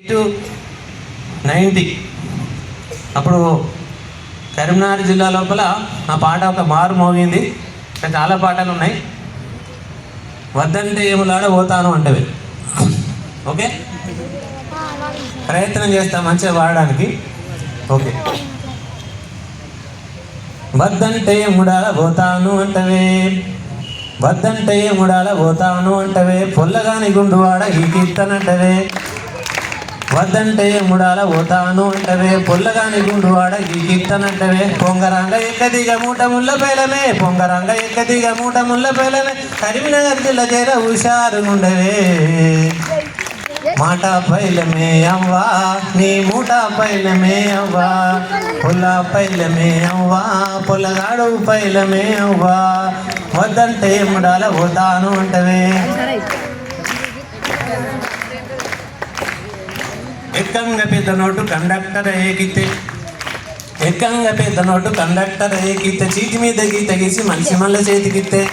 To ninety అప్పుడు కరీంనగర్ జిల్లా లోపల ఆ పాట ఒక మారు మోగింది. చాలా పాటలు ఉన్నాయి. వద్దంటే ఏములాడ పోతాను అంటవి. ఓకే? ప్రయత్నం చేస్తాం మంచిగా వాడడానికి ఓకే. వద్దంటే ముడాల పోతాను అంటవే. వద్దంటే ముడాల పోతాను అంటవే. పొల్లగాని గుండువాడ ఈ కీర్తనంటవే. వద్దంటే ముడాల పోతాను అంటవే పొల్లగాని గుండువాడ ఈ కీర్తనంటవే పొంగరంగ ఎక్కదిగ మూట ముళ్ళ పేలమే పొంగరంగ ఎక్కదిగ మూట ముళ్ళ పేలమే. కరీంనగర్ జిల్లా చేర హుషారునుండవే మాట పైలమే అవ్వా నీ మూట పైలమే అవ్వా. పొల్ల పైలమే అవ్వా పొలగాడు పైలమే అవ్వా. వద్దంటే ముడాల పోతాను అంటవే. ఎక్కంగా పెద్ద నోటు కండక్టర్ ఏకితే. ఎక్కంగా పెద్ద నోటు కండక్టర్ ఏకితే. చీటి మీద గీత గీసి మనిషి మళ్ళీ చేతికితే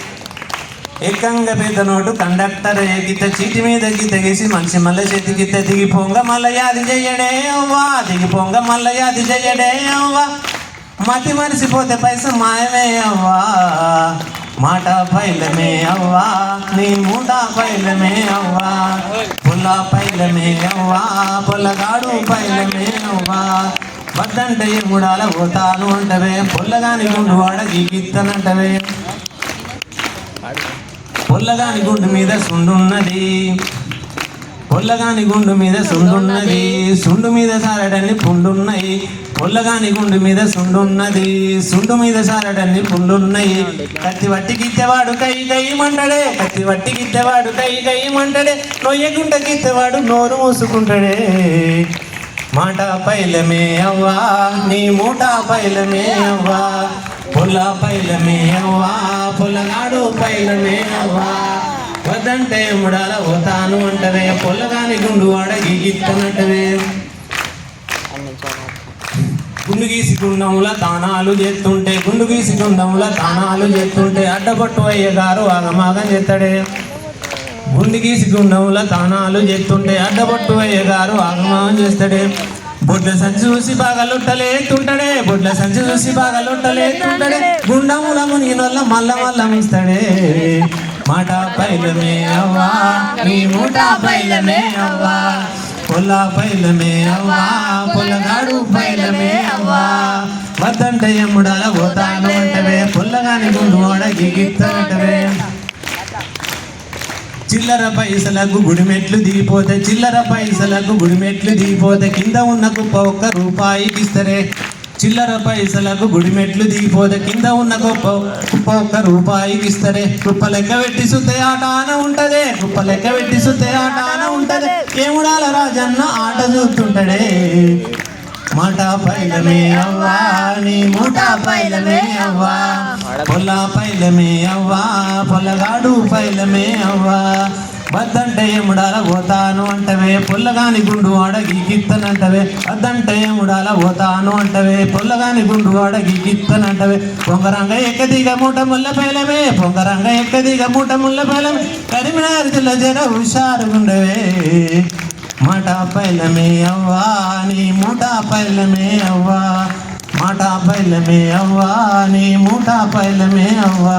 ఎక్కంగా పెద్ద నోటు కండక్టర్ ఎగితే చీటి మీద గీత గీసి మనిషి మళ్ళీ చేతికితే దిగిపోంగ మళ్ళీ యాది చెయ్యడే అవ్వా. దిగిపోంగ మళ్ళీ యాది చెయ్యడే అవ్వా. మతి మరిసిపోతే పైస మాయమే అవ్వా. మాట పైలమే అవ్వా. నీ మూట పైలమే అవ్వా. పుల్ల పైలమే అవ్వా పొల్లగాడు పైలమే అవ్వా వద్దంటే గుడాల పోతాను అంటవే పొల్లగాని గుండు వాడ జీవిత్తనంటవే. పొల్లగాని గుండు మీద సుండున్నది. పొల్లగాని గుండు మీద సుండున్నది. సుండు మీద సారడని పుండున్నాయి. పొల్లగాని గుండు మీద సుండున్నది. సుండు మీద సారడన్ని పుండున్నాయి. కత్తి వట్టికిత్తేవాడు కై కై మంటడే కత్తి వట్టికిత్తేవాడు కై కై మంటడే నొయ్యగుంట గిత్తేవాడు నోరు మూసుకుంటాడే. మాట పైలమే అవ్వా నీ మూట పైలమే అవ్వా. పుల్ల పైలమే అవ్వా పుల్లగాడు పైలమే అవ్వా. వద్దంటే ముడాల పోతాను అంటవే. పొల్లగాని గుండు వాడ గీగిత్తనంటవే గుండు గీసుకుండముల దానాలు చేస్తుంటే గుండు గీసి దానాలు చేస్తుంటే అడ్డపట్టు అయ్యగారు ఆగమాగం చేస్తాడే. గుండు గీసి దానాలు చేస్తుంటే అడ్డపట్టు అయ్యగారు ఆగమాగం చేస్తాడే. బొడ్ల సంచి చూసి బాగా లొట్టలేస్తుంటాడే బొడ్ల సంచి చూసి బాగా లొట్టలేస్తుంటాడే గుండముల మునిగినొల్ల మల్ల మల్ల మిస్తాడే మాట పైలమే అవ్వా నీ మూట పైలమే అవ్వా. పొల్ల పైలమే అవ్వా పొల్లగాడు పైలమే అవ్వా. వద్దంటే ఎమ్ముడాల పోతాను అంటవే పొల్లగాని గుండు వాడ గిగిత్తనంటవే. చిల్లర పైసలకు గుడిమెట్లు దిగిపోతే చిల్లర పైసలకు గుడిమెట్లు దిగిపోతే కింద ఉన్న కుప్ప ఒక్క రూపాయికి ఇస్తరే. చిల్లర పైసలకు గుడిమెట్లు దిగిపోతే కింద ఉన్న గొప్ప కుప్ప ఒక్క రూపాయికి ఇస్తారే. కుప్ప లెక్క పెట్టి సుతే ఆన ఉంటదే. కుప్ప లెక్క పెట్టి సుతే ఆన ఉంటదే. ఏముడాల రాజన్న ఆట చూస్తుంటాడే. మాట పైలమే అవ్వా నీ మూట పైలమే అవ్వా. పొల్ల పైలమే అవ్వా పొల్లగాడు పైలమే అవ్వా. వద్దంటే ఏముడాల పోతాను అంటవే పొల్లగాని గుండు అడగి గిత్తనంటవే. వద్దంటే ఏముడాల పోతాను అంటవే పొల్లగాని గుండు అడగి గిత్తనంటవే. పొంగరంగ ఎక్కదిగ మూట ముల్ల పైలమే పొంగరంగ ఎక్కదిగ మూట ముల్ల పైలమే కరీంనగర్ జిల్లా జర హుషారుగుండవే. మాట పైలమే అవ్వా నీ మూట పైలమే అవ్వా. మాట పైలమే అవ్వా నీ మూట పైలమే అవ్వా.